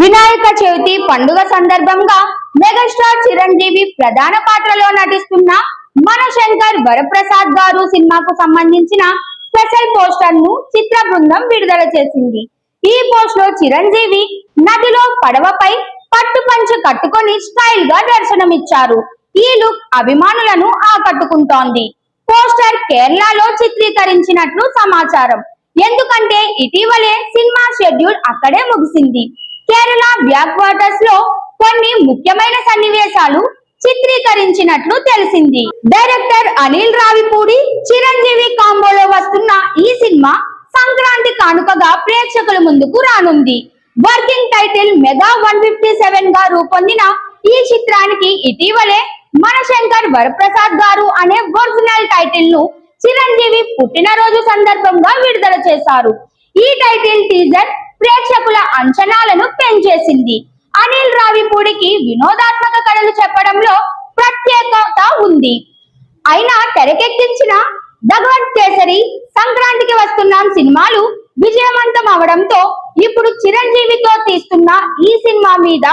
వినాయక చవితి పండుగ సందర్భంగా మెగాస్టార్ చిరంజీవి ప్రధాన పాత్రలో నటిస్తున్న మనశంకర్ వరప్రసాద్ గారు సినిమాకు సంబంధించిన స్పెషల్ పోస్టర్ను చిత్ర బృందం విడుదల చేసింది. ఈ పోస్ట్లో చిరంజీవి నదిలో పడవపై పట్టు పంచి కట్టుకొని స్టైల్గా దర్శనమిచ్చారు. ఈ లుక్ అభిమానులను ఆకట్టుకుంటోంది. పోస్టర్ కేరళలో చిత్రీకరించినట్లు సమాచారం. ఎందుకంటే ఇటీవలే సినిమా షెడ్యూల్ అక్కడే ముగిసింది. కేరళ బ్యాక్ వాటర్స్లో కొన్ని ముఖ్యమైన సన్నివేశాలు చిత్రీకరించినట్లు తెలిసింది. డైరెక్టర్ అనిల్ రావిపూడి చిరంజీవి కాంబోలో వస్తున్న ఈ సినిమా సంక్రాంతి కానుకగా ప్రేక్షకుల ముందుకు రానుంది. Working title mega one fifty సెవెన్గా రూపొందిన ఈ చిత్రానికి ఇటీవలే మనశంకర్ వరప్రసాద్ గారు అనే ఒరిజినల్ టైటిల్ను చిరంజీవి పుట్టినరోజు సందర్భంగా విడుదల చేశారు. ఈ టైటిల్ టీజర్ ప్రేక్షకుల అంచనాలను పెంచేసింది. అనిల్ రావిపూడికి వినోదాత్మక కథలు చెప్పడంలో ప్రత్యేకత ఉంది. అయినా తెరకెక్కించిన భగవత్ కేసరి సంక్రాంతికి వస్తున్నాం సినిమాలు విజయవంతం అవడంతో ఇప్పుడు చిరంజీవితో తీస్తున్న ఈ సినిమా మీద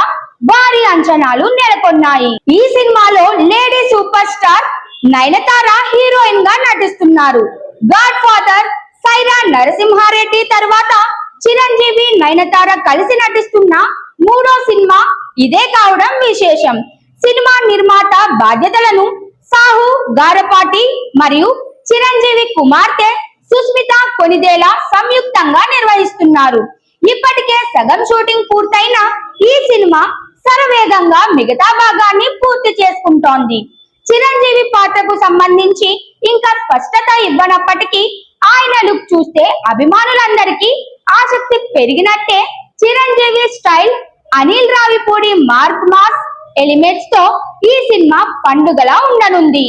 భారీ అంచనాలు నెలకొన్నాయి. ఈ సినిమాలో లేడీ సూపర్ స్టార్ నయనతార హీరోయిన్గా నటిస్తున్నారు. గాడ్ ఫాదర్ సైరా నరసింహారెడ్డి తర్వాత నయనతార కలిసి నటిస్తున్న మూడో సినిమా ఇదే కావడం విశేషం. సినిమా నిర్మాత బాధ్యతలను సాహు గారపాటి మరియు చిరంజీవి కుమార్తె సుస్మిత కొనిదేలా సంయుక్తంగా నిర్వహిస్తున్నారు. ఇప్పటికే సగం షూటింగ్ పూర్తయిన ఈ సినిమా శరవేగంగా మిగతా భాగాన్ని పూర్తి చేసుకుంటోంది. చిరంజీవి పాత్రకు సంబంధించి ఇంకా స్పష్టత ఇవ్వనప్పటికీ ఆయన లుక్ చూస్తే అభిమానులందరికీ ఆసక్తి పెరిగినట్టే Chiranjeevi style Anil Ravipudi mark mass ఎలిమెంట్స్తో ఈ సినిమా పండుగలా ఉండనుంది.